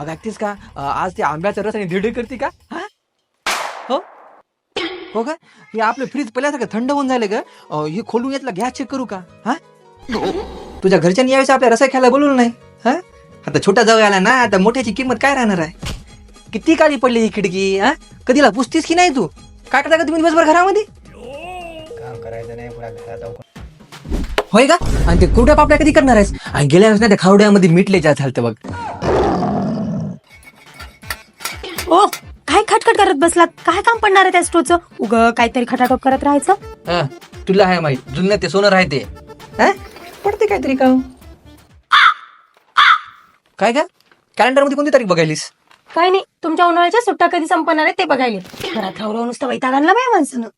अगं ऐकतेस का? अं, आज ते आंब्याचा रस आणि धिरडे करते का? हा? हो? हो का? हे आपलं फ्रीज पहिल्यासारखं थंड होऊन झालं का अं, हे खोलून यातला गॅस चेक करू का? हा? तुझ्या घरच्यांनी यावेळेस आपल्या रसा खायला बोलवलं नाही. हा? आता छोटा जाऊ आला ना आता मोठ्याची किंमत काय राहणार आहे? किती काळी पडली ही खिडकी हा? कधीला पुसतीस की नाही तू? काय करता का तुम्ही दिवसभर घरामध्ये? काम करायचं नाही पुरा घरात होय का? आणि ते कुरड्या पापड्या कधी करणार आहेस? आणि गेल्या वेळेस ना त्या खावड्यामध्ये मीठ जात झालं बघ. ओ काय खटखट करत बसलात? काय काम पडणार आहे त्या स्टोचं उग काहीतरी खटाटोप करत राहायचं? हा तुला आहे माहीत जुन्या ते सोनं राहते. हा? पडते काहीतरी काम. काय का कॅलेंडरमध्ये कोणती तारीख बघायलीस? काय नाही तुमच्या उन्हाळ्याच्या सुट्ट्या कधी संपणार आहे ते बघायला. घरात राहू नुसतं वैताग आणला बाय माणसानं.